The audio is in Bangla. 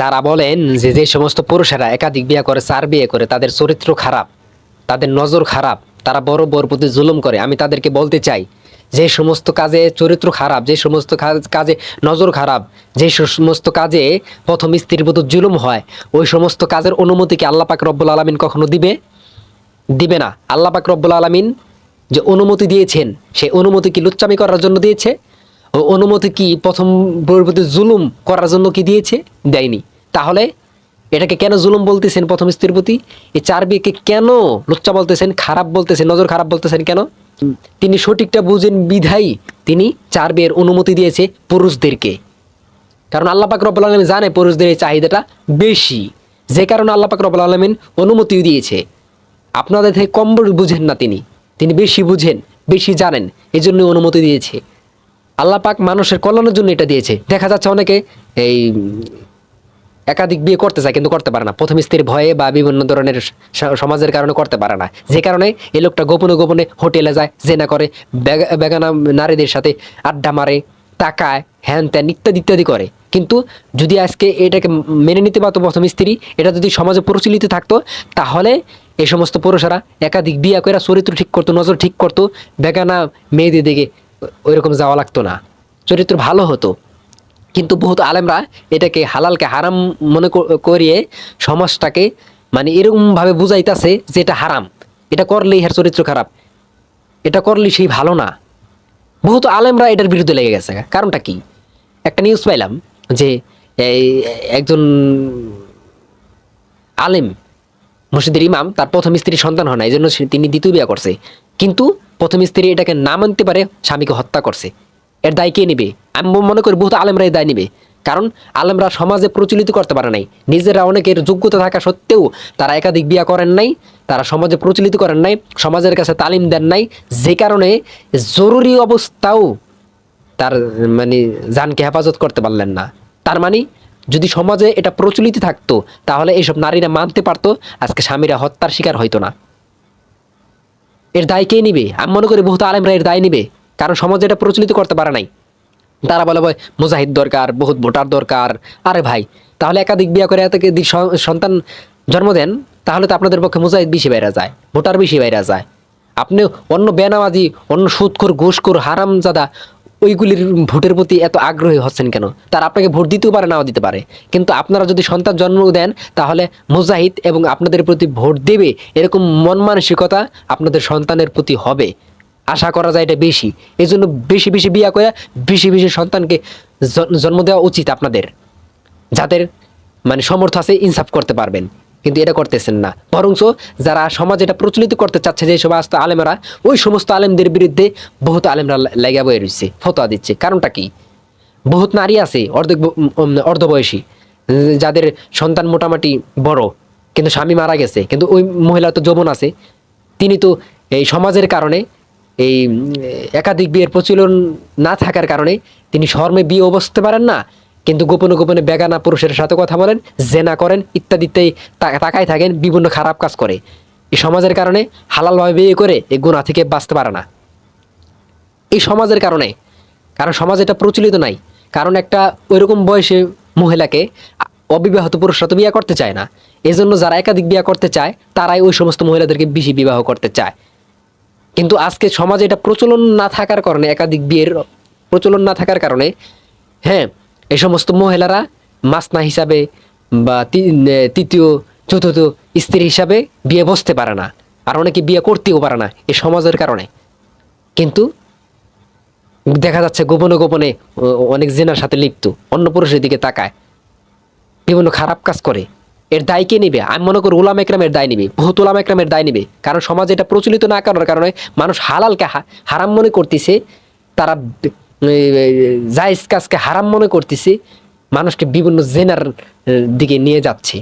যারা বলেন যে যে সমস্ত পুরুষেরা একাধিক বিয়ে করে, চার বিয়ে করে, তাদের চরিত্র খারাপ, তাদের নজর খারাপ, তারা বড় বড় প্রতি জুলুম করে, আমি তাদেরকে বলতে চাই, যে সমস্ত কাজে চরিত্র খারাপ, যে সমস্ত কাজ- নজর খারাপ, যে সমস্ত কাজে প্রথম স্ত্রীর প্রতি জুলুম হয়, ওই সমস্ত কাজের অনুমতিকে আল্লাহ পাক রব্বুল আলমিন কখনো দিবে? দিবে না। আল্লাপাক রব্বুল আলমিন যে অনুমতি দিয়েছেন সেই অনুমতি কি লুচ্চামি করার জন্য দিয়েছে? ও অনুমতি কি প্রথম প্রতি জুলুম করার জন্য কি দিয়েছে? দেয়নি। তাহলে এটাকে কেন জুলুম বলতেছেন প্রথম স্ত্রীর প্রতি? এই চার বিয়েকে কেন লুচ্চা বলতেছেন, খারাপ বলতেছেন, নজর খারাপ বলতেছেন কেন? তিনি সঠিকটা বুঝেন বিধাই তিনি চার বিয়ের অনুমতি দিয়েছে পুরুষদেরকে। কারণ আল্লাহ পাক রব্বুল আলমিন জানে পুরুষদের এই চাহিদাটা বেশি। যে কারণে আল্লাহ পাক রব্বুল আলমিন অনুমতিও দিয়েছে। আপনাদের থেকে কম বুঝেন না তিনি। তিনি বেশি বুঝেন, বেশি জানেন এই জন্য অনুমতি দিয়েছে। আল্লাহ পাক মানুষের কল্যাণের জন্য এটা দিয়েছে। দেখা যাচ্ছে অনেকে এই একাধিক বিয়ে করতে চায় কিন্তু করতে পারে না। প্রথম স্ত্রীর ভয়ে বা বিভিন্ন ধরনের সমাজের কারণে করতে পারে না। যে কারণে এই লোকটা গোপনে গোপনে হোটেলে যায়, জেনা করে বেগানা নারীদের সাথে আড্ডা মারে, তাকায়, হ্যান ত্যান ইত্যাদি ইত্যাদি করে। কিন্তু যদি আজকে এটাকে মেনে নিতে পারতো প্রথম স্ত্রী, এটা যদি সমাজে প্রচলিত থাকতো, তাহলে এই সমস্ত পুরুষেরা একাধিক বিয়ে করে চরিত্র ঠিক করতো, নজর ঠিক করতো, বেগানা মেয়েদের দিকে ওইরকম যাওয়া লাগতো না। চরিত্র ভালো হতো। কিন্তু বহুত আলেমরা এটাকে হালালকে হারাম মনে করিয়ে সমাজটাকে মানে এরকমভাবে বুঝাইতেছে যে এটা হারাম। এটা করলেই ইহার চরিত্র খারাপ। এটা করলেই সেই ভালো না। বহুত আলেমরা এটার বিরুদ্ধে লেগে গেছে। কারণটা কি? একটা নিউজ পাইলাম যে একজন আলেম, মসজিদের ইমাম, তার প্রথম স্ত্রীর সন্তান হয় না এই জন্য তিনি দ্বিতীয় বিয়া করছে। কিন্তু প্রথম স্ত্রী এটাকে না মানতে পারে, স্বামীকে হত্যা করছে। এর দায় কে নেবে? আমি মনে করি বহুত আলেমরা এই দায় নেবে। কারণ আলেমরা সমাজে প্রচলিত করতে পারে নাই। নিজেরা অনেকের যোগ্যতা থাকা সত্ত্বেও তারা একাধিক বিয়া করেন নাই, তারা সমাজে প্রচলিত করেন নাই, সমাজের কাছে তালিম দেন নাই, যে কারণে জরুরি অবস্থাও তার মানে জানকে হেফাজত করতে পারলেন না। তার মানে যদি সমাজে এটা প্রচলিত থাকতো, তাহলে এইসব নারীরা মানতে পারতো, আজকে স্বামীরা হত্যার শিকার হইতো না। এর দায় কে নিবে? আমি মনে করি বহুত আলেমরা এর দায় নিবে। কারণ সমাজে এটা প্রচলিত করতে পারে নাই। তারা বলে ভাই মুজাহিদ দরকার, বহুত ভোটার দরকার। আরে ভাই, তাহলে একাধিক বিয়া করে এত যদি সন্তান জন্ম দেন, তাহলে তো আপনাদের পক্ষে মুজাহিদ বেশি বাইরা যায়, ভোটার বেশি বাইরা যায়। আপনি অন্য বেনামাজি, অন্য সুদখোর ঘুষখোর, হারামজাদা, ওইগুলির ভোটের প্রতি এত আগ্রহী হচ্ছেন কেন? তার আপনাকে ভোট দিতেও পারে, নাও দিতে পারে। কিন্তু আপনারা যদি সন্তান জন্ম দেন, তাহলে মুজাহিদ এবং আপনাদের প্রতি ভোট দেবে, এরকম মন মানসিকতা আপনাদের সন্তানের প্রতি হবে। আশা করা যায় এটা বেশি। এই জন্য বেশি বেশি বিয়া করে বেশি বেশি সন্তানকে জন্ম দেওয়া উচিত আপনাদের। যাদের মানে সমর্থ আছে ইনসাফ করতে পারবেন। কিন্তু এটা করতেছেন না। বরঞ্চ যারা সমাজ এটা প্রচলিত করতে চাচ্ছে, যে সমস্ত আলেমরা, ওই সমস্ত আলেমদের বিরুদ্ধে বহুত আলেমরা লেগে বয়ে রয়েছে ফতোয়া দিচ্ছে। কারণটা কি? বহুত নারী আছে, অর্ধেক অর্ধবয়সী, যাদের সন্তান মোটামুটি বড়, কিন্তু স্বামী মারা গেছে। কিন্তু ওই মহিলা তো যৌবন আছে। তিনি তো এই সমাজের কারণে এই একাধিক বিয়ের প্রচলন না থাকার কারণে তিনি শর্মে বিয়ে বসতে পারেন না, কিন্তু গোপনে গোপনে বেগানা পুরুষের সাথে কথা বলেন, জেনা করেন ইত্যাদিতে তাকায় থাকেন, বিভিন্ন খারাপ কাজ করে। এই সমাজের কারণে হালালভাবে বিয়ে করে এই গুণা থেকে বাঁচতে পারে না। এই সমাজের কারণে, কারণ সমাজ এটা প্রচলিত নাই, কারণ একটা ওইরকম বয়সে মহিলাকে অবিবাহিত পুরুষরা তো বিয়ে করতে চায় না। এজন্য যারা একাধিক বিয়ে করতে চায়, তারাই ওই সমস্ত মহিলাদেরকে বেশি বিবাহ করতে চায়। কিন্তু আজকে সমাজে এটা প্রচলন না থাকার কারণে, একাধিক বিয়ের প্রচলন না থাকার কারণে হ্যাঁ এই সমস্ত মহিলারা মাসনা হিসাবে বা তৃতীয়, চতুর্থ স্ত্রী হিসাবে বিয়ে বসতে পারে না। আর অনেকে বিয়ে করতেও পারে না এই সমাজের কারণে। কিন্তু দেখা যাচ্ছে গোপনে গোপনে অনেক জেনার সাথে লিপ্ত, অন্য পুরুষের দিকে তাকায়। বিভিন্ন খারাপ কাজ করে। এর দায় কে নিবে? আমি মনে করি উলাম একরামের দায় নিবে, বহুত উলাম একরামের দায় নিবে। কারণ সমাজে এটা প্রচলিত না করার কারণে মানুষ হালালকে হারাম মনে করতেছে, তারা জায়েজ কাজকে হারাম মনে করতেছে, মানুষকে বিভিন্ন জেনার দিকে নিয়ে যাচ্ছে।